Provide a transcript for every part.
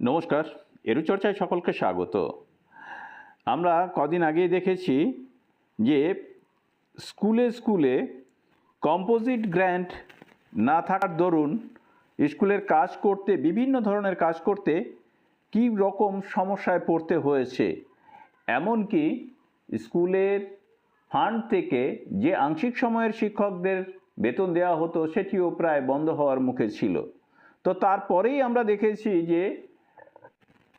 নমস্কার এরু চর্চায় সকলকে স্বাগত। আমরা কদিন আগেই দেখেছি যে স্কুলে স্কুলে কম্পোজিট গ্র্যান্ট না থাকার দরুন স্কুলের কাজ করতে, বিভিন্ন ধরনের কাজ করতে কী রকম সমস্যায় পড়তে হয়েছে? এমনকি স্কুলের ফান্ড থেকে যে আংশিক সময়ের শিক্ষকদের বেতন দেওয়া হতো, সেটিও প্রায় বন্ধ হওয়ার মুখে ছিল। তো তারপরেই আমরা দেখেছি যে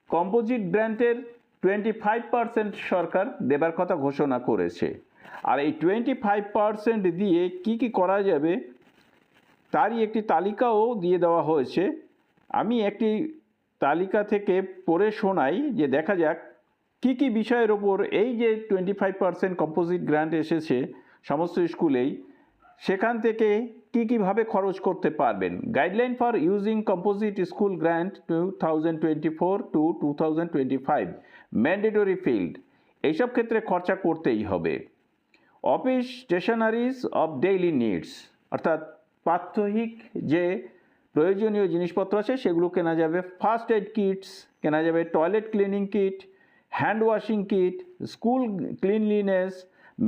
কম্পোজিট গ্র্যান্টের টোয়েন্টি ফাইভ পার্সেন্ট সরকার দেবার কথা ঘোষণা করেছে। আর এই টোয়েন্টি ফাইভ পার্সেন্ট দিয়ে কি কি করা যাবে, তারই একটি তালিকাও দিয়ে দেওয়া হয়েছে। আমি একটি তালিকা থেকে পড়ে শোনাই যে দেখা যাক কি কি বিষয়ের ওপর এই যে twenty five percent composite grant এসেছে সমস্ত স্কুলেই, সেখান থেকে কী কীভাবে খরচ করতে পারবেন? Guideline for using composite school grant two thousand twenty four to two thousand twenty five mandatory field এইসব ক্ষেত্রে খরচা করতেই হবে। Office stationeries of daily needs অর্থাৎ প্রাত্যহিক যে প্রয়োজনীয় জিনিসপত্র আছে, সেগুলো কেনা যাবে। ফার্স্ট এড কিটস কেনা যাবে। Toilet cleaning kit hand washing kit school cleanliness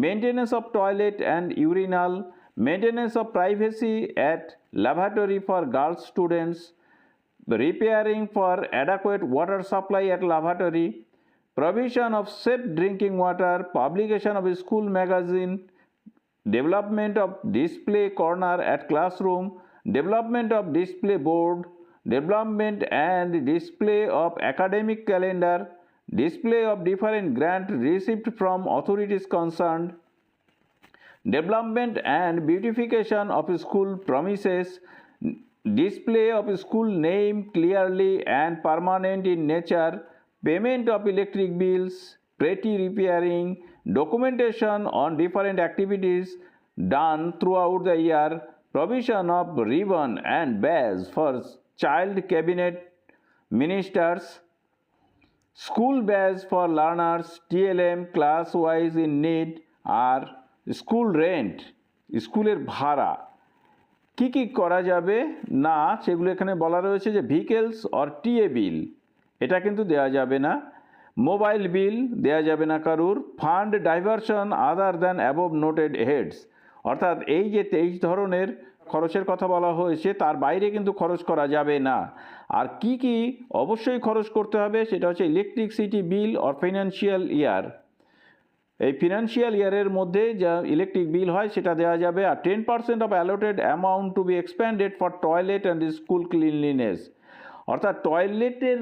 maintenance of toilet and urinal maintenance of privacy at laboratory for girls students, repairing for adequate water supply at laboratory, provision of safe drinking water, publication of school magazine, development of display corner at classroom, development of display board, development and display of academic calendar, display of different grant received from authorities concerned, development and beautification of school premises, display of school name clearly and permanent in nature, payment of electric bills, petty repairing, documentation on different activities done throughout the year, provision of ribbon and badge for child cabinet ministers, school badge for learners, TLM class wise in need, আর school rent, স্কুলের ভাড়া, কি কি করা যাবে না, সেগুলো এখানে বলা রয়েছে যে ভিকেলস অর টিএ বিল এটা কিন্তু দেওয়া যাবে না। মোবাইল বিল দেওয়া যাবে না কারুর। Fund diversion other than above noted heads অর্থাৎ এই যে তেইশ ধরনের খরচের কথা বলা হয়েছে, তার বাইরে কিন্তু খরচ করা যাবে না। আর কি কি অবশ্যই খরচ করতে হবে, সেটা হচ্ছে electricity bill or financial year এই ফিনান্সিয়াল ইয়ারের মধ্যে যা ইলেকট্রিক বিল হয়, সেটা দেওয়া যাবে আর ten percent of allotted amount to be expended for toilet and school cleanliness অর্থাৎ টয়লেটের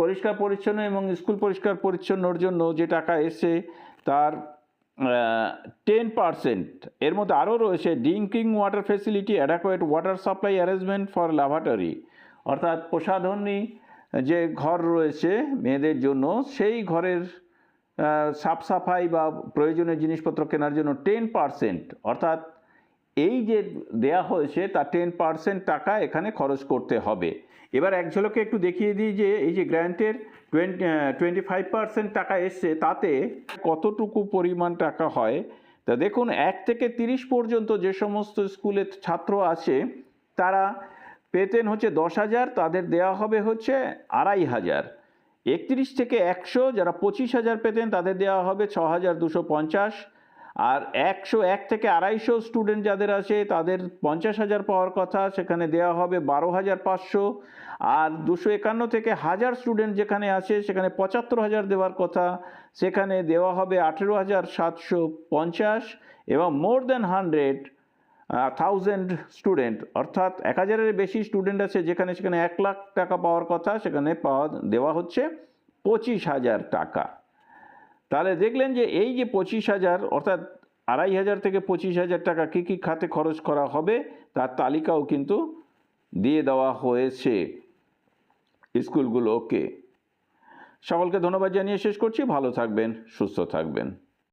পরিষ্কার পরিচ্ছন্ন এবং স্কুল পরিষ্কার পরিচ্ছন্নর জন্য যে টাকা এসে তার টেন পার্সেন্ট এর মধ্যে আরও রয়েছে drinking water facility adequate water supply arrangement for laboratory অর্থাৎ প্রসাধনী যে ঘর রয়েছে মেয়েদের জন্য, সেই ঘরের সাফ সাফাই বা প্রয়োজনীয় জিনিসপত্র কেনার জন্য টেন পার্সেন্ট অর্থাৎ এই যে দেয়া হয়েছে তার টেন পার্সেন্ট টাকা এখানে খরচ করতে হবে। এবার এক ঝলকে একটু দেখিয়ে দিই যে এই যে গ্র্যান্টের টোয়েন্টি টোয়েন্টি ফাইভ পার্সেন্ট টাকা এসছে, তাতে কতটুকু পরিমাণ টাকা হয়? তা দেখুন, এক থেকে তিরিশ পর্যন্ত যে সমস্ত স্কুলে ছাত্র আছে, তারা পেতেন হচ্ছে দশ হাজার, তাদের দেওয়া হবে হচ্ছে আড়াই হাজার। একত্রিশ থেকে একশো, যারা পঁচিশ হাজার পেতেন তাদের দেওয়া হবে ছ হাজার দুশো পঞ্চাশ। আর একশো এক থেকে আড়াইশো স্টুডেন্ট যাদের আছে তাদের পঞ্চাশ হাজার পাওয়ার কথা, সেখানে দেওয়া হবে বারো হাজার পাঁচশো। আর দুশো একান্ন থেকে হাজার স্টুডেন্ট যেখানে আছে, সেখানে পঁচাত্তর হাজার দেওয়ার কথা, সেখানে দেওয়া হবে আঠেরো হাজার সাতশো পঞ্চাশ। এবং more than hundred thousand student অর্থাৎ এক হাজারের বেশি স্টুডেন্ট আছে যেখানে সেখানে এক লাখ টাকা পাওয়ার কথা, সেখানে পাওয়া দেওয়া হচ্ছে পঁচিশ হাজার টাকা। তাহলে দেখলেন যে এই যে পঁচিশ হাজার, অর্থাৎ আড়াই হাজার থেকে পঁচিশ হাজার টাকা কী কী খাতে খরচ করা হবে, তার তালিকাও কিন্তু দিয়ে দেওয়া হয়েছে স্কুলগুলোকে। সকলকে ধন্যবাদ জানিয়ে শেষ করছি। ভালো থাকবেন, সুস্থ থাকবেন।